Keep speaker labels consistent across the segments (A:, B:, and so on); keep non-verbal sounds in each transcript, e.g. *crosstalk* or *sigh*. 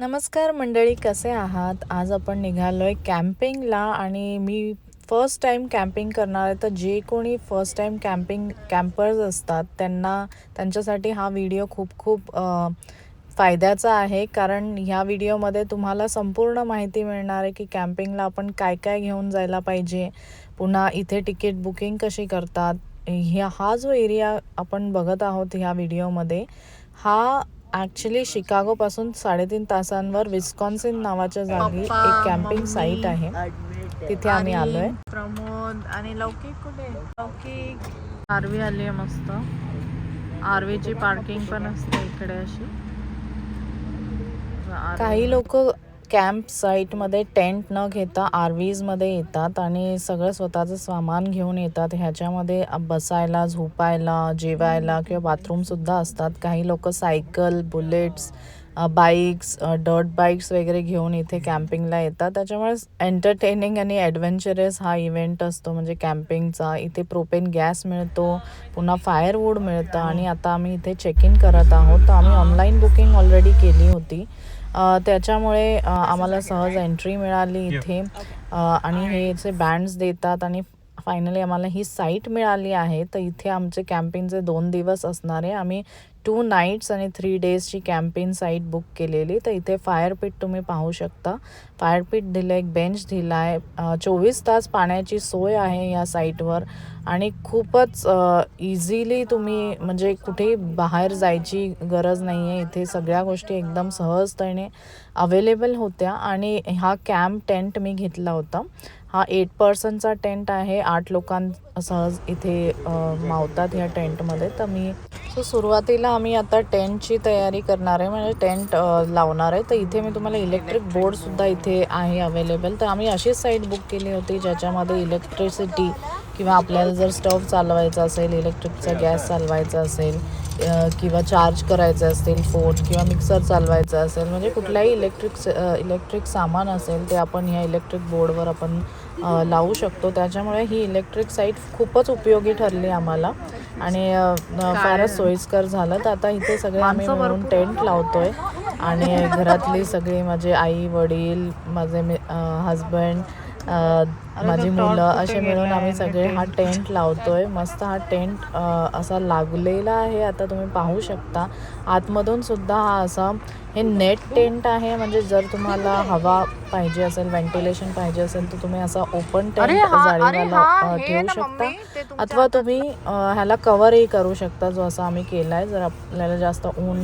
A: नमस्कार मंडळी कसे आहात? आज आपण निघालो आहे कॅम्पिंगला आणि मी फर्स्ट टाईम कॅम्पिंग करणार आहे. तर जे कोणी फर्स्ट टाईम कॅम्पिंग कॅम्पर्स असतात त्यांना त्यांच्यासाठी हा व्हिडिओ खूप खूप फायद्याचा आहे. कारण ह्या व्हिडिओमध्ये तुम्हाला संपूर्ण माहिती मिळणार आहे की कॅम्पिंगला आपण काय काय घेऊन जायला पाहिजे. पुन्हा इथे तिकीट बुकिंग कशी करतात. ह्या हा जो एरिया आपण बघत आहोत ह्या व्हिडिओमध्ये हा ॲक्च्युली शिकागोपासून साडेतीन तासांवर विस्कॉन्सिन नावाच्या जागी एक कॅम्पिंग साईट आहे. तिथे आम्ही आलोय. प्रमोद आणि लौकिक कुठे? लौकिक. आरवी आली आहे मस्त. आरवीची पार्किंग पण असते इकडे अशी. काही लोक कॅम्प साईटमध्ये टेंट न घेता आर व्हीजमध्ये येतात आणि सगळं स्वतःचं सामान घेऊन येतात. ह्याच्यामध्ये बसायला झोपायला जेवायला किंवा बाथरूमसुद्धा असतात. काही लोक cycle bullets bikes dirt bikes वगैरे घेऊन इथे कॅम्पिंगला येतात. त्याच्यामुळे एंटरटेनिंग आणि ॲडव्हेंचरस हा इव्हेंट असतो. म्हणजे कॅम्पिंगचा इथे प्रोपेन गॅस मिळतो पुन्हा फायरवूड मिळतं आणि आता आम्ही इथे चेक इन करत आहोत. तर आम्ही ऑनलाईन बुकिंग ऑलरेडी केली होती. त्याच्यामुळे आम्हाला सहज एंट्री मिळाली इथे. आणि हे जे बँड्स देतात आणि फायनली आम्हाला ही साईट मिळाली आहे. तर इथे आमचे कॅम्पिंगचे दोन दिवस असणार. आहे आम्ही टू नाईट्स आणि थ्री डेजची कॅम्पिंग साईट बुक केलेली. तर इथे फायरपीट तुम्ही पाहू शकता. फायर पिट दिलं एक बेंच दिला आहे चोवीस तास पाण्याची सोय आहे या साईटवर आणि खूपच इझिली तुम्ही म्हणजे कुठेही बाहेर जायची गरज नाही आहे इथे सगळ्या गोष्टी एकदम सहजतेने अवेलेबल होत्या. आणि हा कॅम्प टेंट मी घेतला होता. हा एट पर्सनचा टेंट आहे. आठ लोकां सहज इथे मावतात ह्या टेंटमध्ये तर मी सो सुरुवातीला आम्ही आता टेंटची तयारी करणार आहे म्हणजे टेंट लावणार आहे. तर इथे मी तुम्हाला इलेक्ट्रिक बोर्डसुद्धा इथे आहे अवेलेबल तर आम्ही अशीच साईट बुक केली होती ज्याच्यामध्ये इलेक्ट्रिसिटी किंवा आपल्याला जर स्टव चालवायचा असेल इलेक्ट्रिकचा गॅस चालवायचा असेल किंवा चार्ज करायचे असतील फोन किंवा मिक्सर चालवायचा असेल म्हणजे कुठल्याही इलेक्ट्रिक इलेक्ट्रिक सामान असेल ते आपण ह्या इलेक्ट्रिक बोर्डवर आपण लावू शकतो. त्याच्यामुळे ही इलेक्ट्रिक साईट खूपच उपयोगी ठरली आम्हाला. आणि फारच सोयीस्कर झालं. तर आता इथे सगळे आम्ही मिळून टेंट लावतोय. आणि *laughs* घरातली सगळी माझे आई वडील माझे हजबंड माझी मुलं असे मिळून आम्ही सगळे हा टेंट लावतोय. मस्त हा टेंट असा लागलेला आहे. आता तुम्ही पाहू शकता. आतमधून सुद्धा हा असा हे नेट टेंट आहे. म्हणजे जर तुम्हाला हवा पाहिजे असेल व्हेंटिलेशन पाहिजे असेल तर तुम्ही असा ओपन टेंट जाळीवाला ठेवू शकता. अथवा तुम्ही ह्याला कवरही करू शकता जो असा आम्ही केला आहे जर आपल्याला जास्त ऊन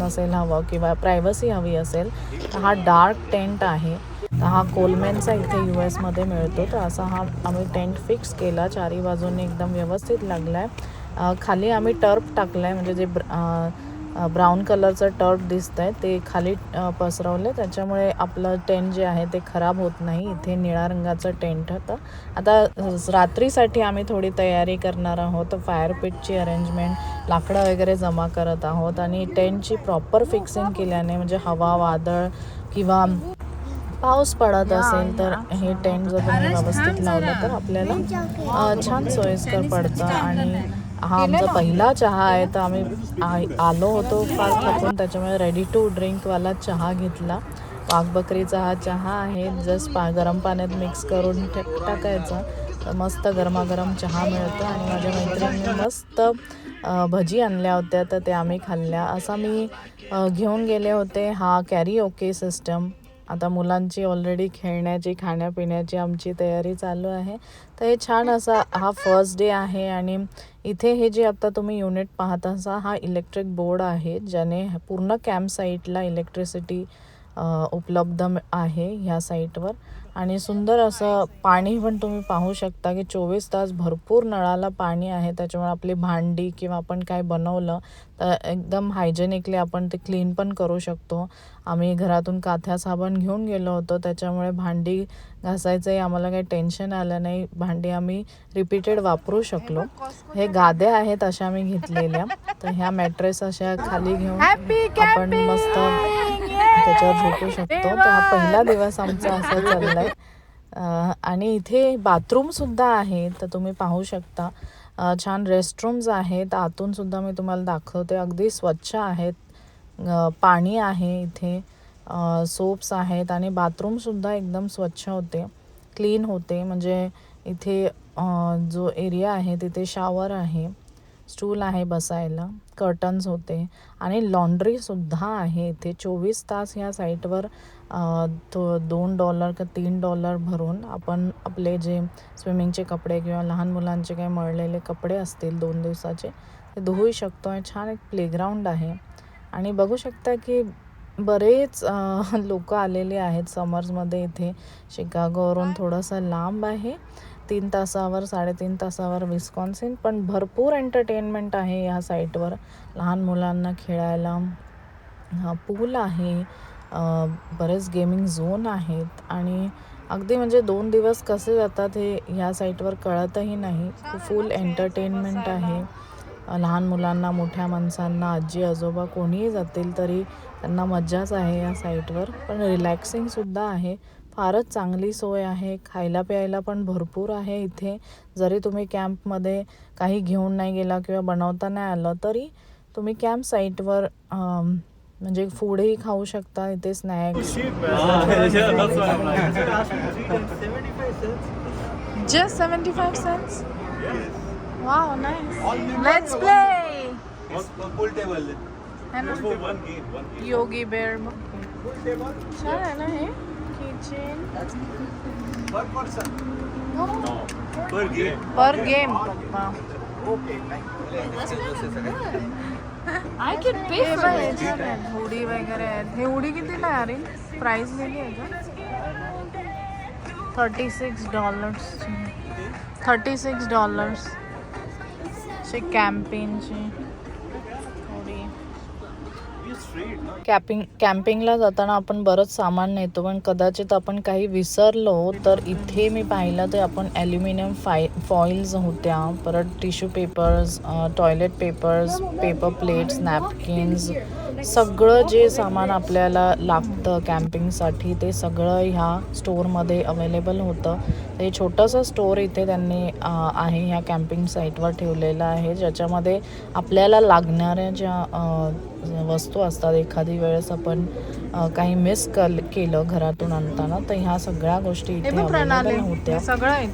A: नसेल हवं किंवा प्रायव्हसी हवी असेल तर हा डार्क टेंट आहे. तर हा कोलमॅनचा इथे यू एसमध्ये मिळतो तर असा हा आम्ही टेंट फिक्स केला. चारी बाजूने एकदम व्यवस्थित लागला आहे खाली आम्ही टर्फ टाकला आहे म्हणजे जे ब्र ब्राऊन कलरचं टर्फ दिसतं आहे ते खाली पसरवलं पसरवलं त्याच्यामुळे आपलं टेंट जे आहे ते खराब होत नाही. इथे निळ्या रंगाचं टेंट होतं. आता रात्रीसाठी आम्ही थोडी तयारी करणार आहोत. फायर पिटची अरेंजमेंट लाकडं वगैरे जमा करत आहोत. आणि टेंटची प्रॉपर फिक्सिंग केल्याने म्हणजे हवा वादळ किंवा पाऊस पडत असेल तर हे टेंट जर तुम्ही व्यवस्थित लावलं तर आपल्याला छान सोयीस्कर पडतं. आणि हा आमचा पहिला चहा आहे तर आम्ही आ- आलो होतो फार थकून. त्याच्यामुळे रेडी टू ड्रिंकवाला चहा घेतला. वाघबकरीचा हा चहा आहे. जस्ट पा गरम पाण्यात मिक्स करून टाकायचा. तर मस्त गरमागरम चहा मिळतो. आणि माझ्या मैत्रिणीने मस्त भजी आणल्या होत्या तर ते आम्ही खाल्ल्या. असा मी घेऊन गेले होते. हा कॅरी ओके सिस्टम आता मुलांची ऑलरेडी खेळण्याची खाण्यापिण्याची आमची तयारी चालू आहे. तर हे छान असा हा फर्स्ट डे आहे आणि इथे हे जे आता तुम्ही युनिट पाहत असा हा इलेक्ट्रिक बोर्ड आहे ज्याने पूर्ण कॅम्प साईटला इलेक्ट्रिसिटी उपलब्ध आहे ह्या साईटवर आणि सुंदर असं पाणी पण तुम्ही पाहू शकता की चोवीस तास भरपूर नळाला पाणी आहे. त्याच्यामुळे आपली भांडी किंवा आपण काय बनवलं तर एकदम हायजेनिकली आपण ते क्लीन पण करू शकतो. आम्ही घरातून काथ्या साबण घेऊन गेलो होतो. त्याच्यामुळे भांडी घासायचंही आम्हाला काही टेन्शन आलं नाही. भांडी आम्ही रिपीटेड वापरू शकलो. हे गाद्या आहेत अशा आम्ही घेतलेल्या. तर ह्या मॅट्रेस अशा खाली घेऊन आपण मस्त त्याच्यावर झोपू शकतो. तर हा पहिला दिवस आमचा असा *laughs* चाललाय. आणि इथे बाथरूम सुद्धा आहे तर तुम्ही पाहू शकता. छान रेस्टरूम्स आहेत. आतून सुद्धा मी तुम्हाला दाखवते. अगदी स्वच्छ आहेत. पाणी आहे इथे. सोप्स आहेत आणि बाथरूमसुद्धा एकदम स्वच्छ होते. क्लीन होते. म्हणजे इथे जो एरिया आहे तिथे शावर आहे. स्टूल आहे बसायला कर्टन्स होते आणि लॉन्ड्रीसुद्धा आहे इथे. चोवीस तास ह्या साईटवर तो दोन डॉलर का तीन डॉलर भरून आपण आपले जे स्विमिंगचे कपडे किंवा लहान मुलांचे काही मळलेले कपडे असतील दोन दिवसाचे ते धुवू शकतो आणि छान एक प्लेग्राऊंड आहे. आणि बघू शकता की बरेच लोक आलेले आहेत समर्समध्ये इथे. शिकागोवरून थोडंसं लांब आहे. तीन तासावर साडेतीन तासावर विस्कॉन्सिन पण भरपूर एंटरटेनमेंट आहे या साईटवर. लहान मुलांना खेळायला पूल आहे बरेच गेमिंग झोन आहेत आणि अगदी म्हणजे दोन दिवस कसे जातात हे ह्या साईटवर कळतही नाही. फुल एंटरटेनमेंट आहे. लहान मुलांना मोठ्या माणसांना आजी आजोबा कोणीही जातील तरी त्यांना मज्जाच आहे या साईटवर. पण रिलॅक्सिंगसुद्धा आहे. फारच चांगली सोय आहे. खायला प्यायला पण भरपूर आहे इथे. जरी तुम्ही कॅम्पमध्ये काही घेऊन नाही गेला किंवा बनवता नाही आलं तरी तुम्ही कॅम्प साईटवर म्हणजे फूडही खाऊ शकता. इथे snacks. Just seventy five cents wow nice play. Hey Yogi Bear छान आहे ना हे kitchen
B: Per person. Per game.
A: Per game पप्पा
C: I can pay
A: हे
C: for
A: बघ,
C: it.
A: याच्यात आहेत, हुडी वगैरे आहेत हे हुडी कितीला आहे अरे प्राइस लिहिली आहे का थर्टी सिक्स डॉलर्सची थर्टी सिक्स डॉलर्स ची कॅम्पिंगची हुडी कॅपिंग कॅम्पिंगला जाताना आपण बरंच सामान नेतो पण कदाचित आपण काही विसरलो तर इथे मी पाहिलं तर आपण ॲल्युमिनियम फाय फॉईल्स होत्या परत tissue papers toilet papers paper plates napkins सगळं जे सामान आपल्याला लागतं कॅम्पिंगसाठी ते सगळं ह्या स्टोअरमध्ये अवेलेबल होतं. ते छोटंसं स्टोअर इथे त्यांनी आहे ह्या कॅम्पिंग साईटवर ठेवलेलं आहे. ज्याच्यामध्ये आपल्याला लागणाऱ्या ज्या वस्तू असतात एखादी वेळेस आपण काही मिस कल केलं घरातून आणताना तर ह्या सगळ्या गोष्टी इथे अवेलेबल होत्या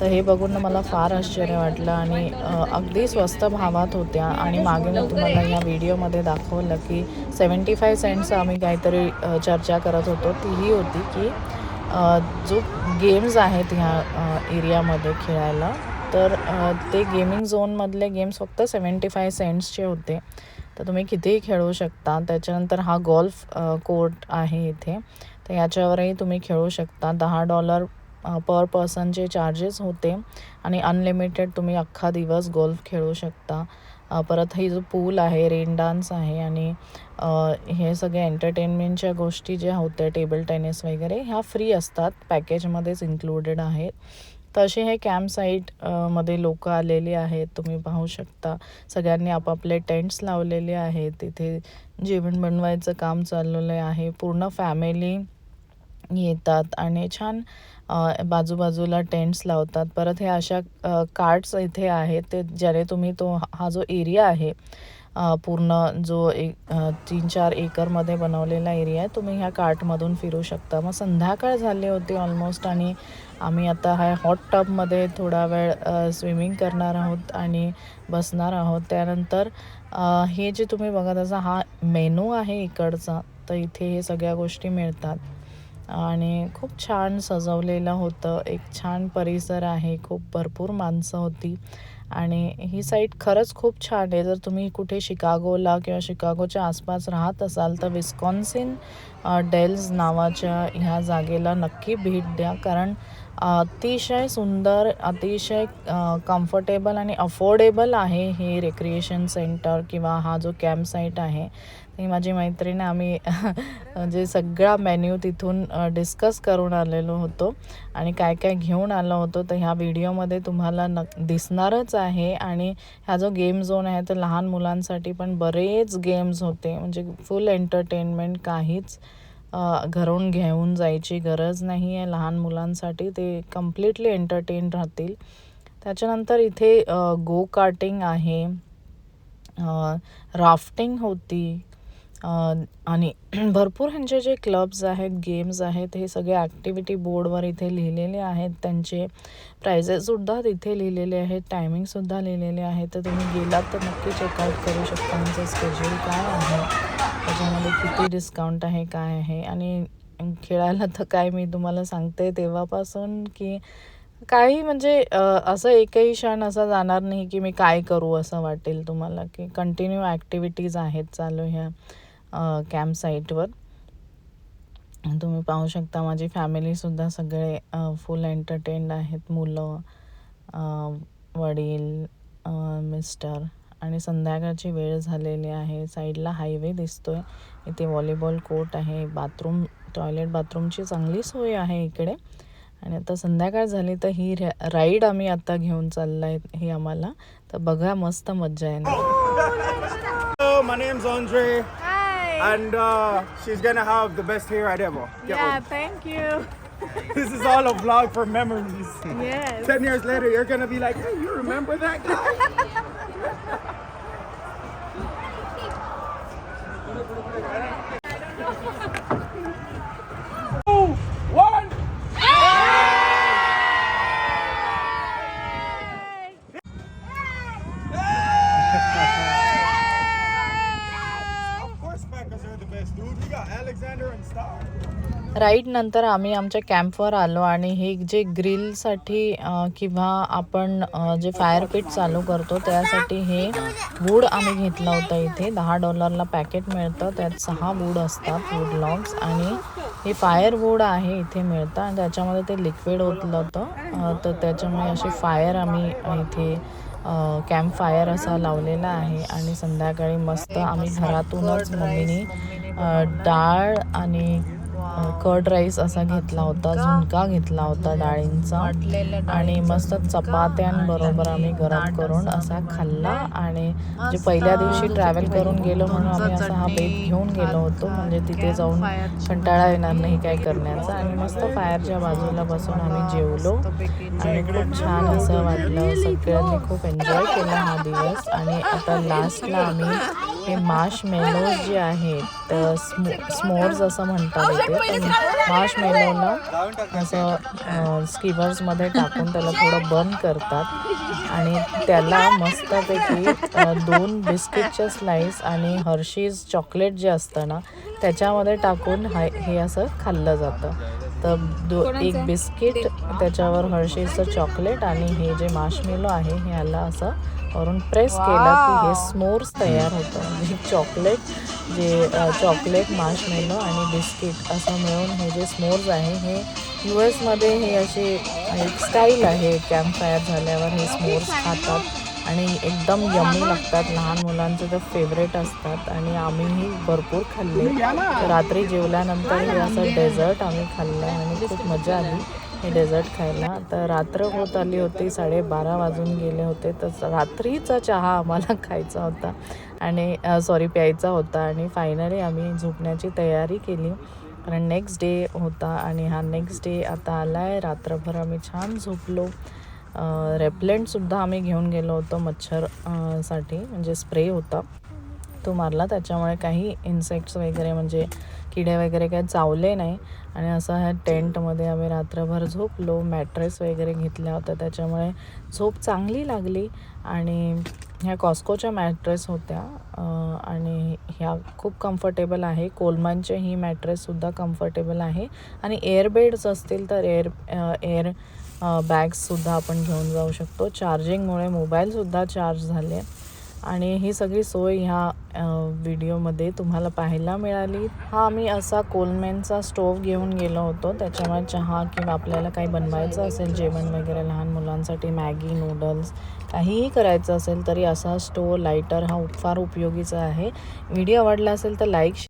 A: तर हे बघून मला फार आश्चर्य वाटलं आणि अगदी स्वस्त भावात होत्या. आणि मागे मी तुम्हाला या व्हिडिओमध्ये दाखवलं की सेवन्टी फाय सेंट्स आम्ही काहीतरी चर्चा करत होतो. तीही होती की जो गेम्स आहेत ह्या एरियामध्ये खेळायला तर ते गेमिंग झोनमधले गेम्स फक्त सेवन्टी फाय सेंट्सचे होते. तर तुम्ही कितीही खेळू शकता. त्याच्यानंतर हा गोल्फ कोर्ट आहे इथे. तर याच्यावरही तुम्ही खेळू शकता. दहा डॉलर पर पर्सनचे चार्जेस होते. आणि अनलिमिटेड तुम्ही अख्खा दिवस गोल्फ खेळू शकता. परत ही जो पूल आहे रेन डान्स आहे आणि हे सगळे एंटरटेनमेंटच्या गोष्टी ज्या होत्या टेबल टेनिस वगैरे ह्या फ्री असतात. पॅकेजमध्येच इन्क्लुडेड आहेत. तसे हे कॅम्प साईटमध्ये लोक आलेली आहेत. तुम्ही पाहू शकता. सगळ्यांनी आपापले टेंट्स लावलेले आहेत. तिथे जेवण बनवायचं काम चाललेलं आहे. पूर्ण फॅमिली येतात. आणि छान बाजूबाजूला टेंट्स लावतात. परत हे अशा कार्ड्स इथे आहेत ते ज्याने तुम्ही तो हा जो एरिया आहे पूर्ण जो एक तीन चार एकरमध्ये बनवलेला एरिया आहे तुम्ही ह्या कार्टमधून फिरू शकता. मग संध्याकाळ झाली होती ऑलमोस्ट आणि आम्ही आता हा हॉट टबमध्ये थोडा वेळ स्विमिंग करणार आहोत आणि बसणार आहोत. त्यानंतर हे जे तुम्ही बघत असा हा मेनू आहे इकडचा तर इथे हे सगळ्या गोष्टी मिळतात. आणि खूप छान सजवलेलं होतं. एक छान परिसर आहे. खूप भरपूर माणसं होती. आणि ही साईट खरंच खूप छान आहे. जर तुम्ही कुठे शिकागोला किंवा शिकागोच्या आसपास राहत असाल तर विस्कॉन्सिन डेल्स नावाच्या ह्या जागेला नक्की भेट द्या. कारण अतिशय सुंदर अतिशय कम्फर्टेबल आणि अफोर्डेबल आहे हे रेक्रिएशन सेंटर किंवा हा जो कॅम्प साईट आहे. ती माझी मैत्रीण आम्ही म्हणजे सगळा मेन्यू तिथून डिस्कस करून आलेलो होतो. आणि काय काय घेऊन आलो होतो. तर ह्या व्हिडिओमध्ये तुम्हाला न दिसणारच आहे. आणि हा जो गेम झोन आहे तर लहान मुलांसाठी पण बरेच गेम्स होते. म्हणजे फुल एंटरटेनमेंट काहीच घरून घेऊन जायची गरज नाही आहे. लहान मुलांसाठी ते कम्प्लिटली एंटरटेन राहतील. त्याच्यानंतर इथे गो कार्टिंग आहे. राफ्टिंग होती. आणि *clears throat* भरपूर ह्यांचे जे क्लब्स आहेत गेम्स आहेत हे सगळे ॲक्टिव्हिटी बोर्डवर इथे लिहिलेले आहेत. त्यांचे प्रायझेससुद्धा तिथे लिहिलेले आहेत. टायमिंगसुद्धा लिहिलेले आहेत. तर तुम्ही गेलात तर नक्की चेकआउट करू शकता त्यांचं स्केड्यूल काय आहे. त्याच्यामध्ये किती डिस्काउंट आहे काय आहे. आणि खेळायला तर काय मी तुम्हाला सांगते तेव्हापासून की काही म्हणजे असं एकही क्षण असा जाणार नाही की मी काय करू असं वाटेल तुम्हाला की कंटिन्यू ॲक्टिव्हिटीज आहेत चालू ह्या. कॅम्प साईटवर तुम्ही पाहू शकता माझी फॅमिलीसुद्धा सगळे फुल एंटरटेन्ड आहेत. मुलं वडील मिस्टर आणि संध्याकाळची वेळ झालेली आहे. साईडला हायवे दिसतो आहे इथे व्हॉलीबॉल कोर्ट आहे. बाथरूम टॉयलेट बाथरूमची चांगली सोय आहे इकडे. आणि आता संध्याकाळ झाली तर ही राईड आम्ही आता घेऊन चाललाय. हे आम्हाला. तर बघा मस्त मज्जा येणार.
D: And uh, she's gonna have the best hair I'd ever. Get
C: yeah,
D: one.
C: thank you. *laughs*
D: This is all a vlog for memories.
C: Yes.
D: Ten years later, you're gonna be like, hey, you remember that guy? *laughs*
A: Ride नंतर आम्ही आमच्या कॅम्पवर आलो आणि हे जे ग्रिलसाठी किंवा आपण जे फायर पिट चालू करतो त्यासाठी हे वूड आम्ही घेतलं होतं इथे. दहा डॉलरला पॅकेट मिळतं त्यात सहा वूड असतात वूड लॉग्स. आणि हे फायर वूड आहे इथे मिळतं आणि त्याच्यामध्ये ते लिक्विड ओतलं होतं. तर त्याच्यामुळे असे फायर आम्ही इथे कॅम्प फायर असा लावलेला आहे. आणि संध्याकाळी मस्त आम्ही घरातूनच मम्मीने डाळ आणि कर्ड राईस असा घेतला होता झुणका घेतला होता डाळींचा. आणि मस्त चपात्यांबरोबर आम्ही गरम करून असा खाल्ला आणि जे पहिल्या दिवशी ट्रॅव्हल करून गेलो म्हणून आम्ही असा हा बेत घेऊन गेलो होतो म्हणजे तिथे जाऊन कंटाळा येणार नाही काय करण्याचा. आणि मस्त फायरच्या बाजूला बसून आम्ही जेवलो आणि खूप छान असं वाटलं. सगळ्यांनी खूप एन्जॉय केला हा दिवस. आणि आता लास्टला आम्ही हे माश मेलोज जे आहेत स्मो स्मोर्स असं म्हणतात इथे. माश मेलोला असं स्किवर्समध्ये टाकून त्याला थोडं बर्न करतात. आणि त्याला मस्तपैकी दोन बिस्किटच्या स्लाईस आणि हर्शीज चॉकलेट जे असतं ना त्याच्यामध्ये टाकून हा हे असं खाल्लं जातं. तर दो एक बिस्किट त्याच्यावर हर्शीजचं चॉकलेट आणि हे जे माशमेलो आहे ह्याला असं वरून प्रेस केलं की हे स्मोर्स तयार होतं. म्हणजे *laughs* चॉकलेट जे चॉकलेट माशमेलो आणि बिस्किट असं मिळून हे जे स्मोर्स आहे हे यू एसमध्ये हे असे एक स्टाईल आहे कॅम्प फायर झाल्यावर हे स्मोर्स खातात. आणि एकदम यमी लागतात लहान मुलांचे तर फेवरेट असतात. आणि आम्हीही भरपूर खाल्ले. रात्री जेवल्यानंतर हे असं डेझर्ट आम्ही खाल्लं आणि खूप मजा आली हे डेझर्ट खायला. तर रात्र होत आली होती साडेबारा वाजून गेले होते. तर रात्रीचा चहा आम्हाला *laughs* खायचा होता आणि सॉरी प्यायचा होता. आणि फायनली आम्ही झोपण्याची तयारी केली. कारण नेक्स्ट डे होता आणि हा नेक्स्ट डे आता आला आहे रात्रभर आम्ही छान झोपलो. रेपलेंटसुद्धा आम्ही घेऊन गेलो होतो मच्छरसाठी. म्हणजे स्प्रे होता. तो मारला. त्याच्यामुळे काही इन्सेक्ट्स वगैरे म्हणजे किडे वगैरे काही चावले नाही. आणि असं ह्या टेंटमध्ये आम्ही रात्रभर झोपलो. मॅट्रेस वगैरे घेतल्या होत्या. त्याच्यामुळे झोप चांगली लागली. आणि ह्या कॉस्कोच्या मॅट्रेस होत्या. आणि ह्या खूप कम्फर्टेबल आहे. कोलमानचे ही मॅट्रेससुद्धा कम्फर्टेबल आहे. आणि एअरबेड्स असतील तर एअर एअर बॅग्ससुद्धा आपण घेऊन जाऊ शकतो. चार्जिंगमुळे मोबाईलसुद्धा चार्ज झाले. आणि ही सगळी सोय ह्या व्हिडिओमध्ये तुम्हाला पाहायला मिळाली. हा आम्ही असा कोलमेनचा स्टोव घेऊन गेलो होतो. त्याच्यामुळे चहा किंवा आपल्याला काही बनवायचं असेल जेवण वगैरे लहान मुलांसाठी मॅगी नूडल्स काहीही करायचं असेल तरी असा स्टोव लायटर हा फार उपयोगीचा आहे. व्हिडिओ आवडला असेल तर लाईक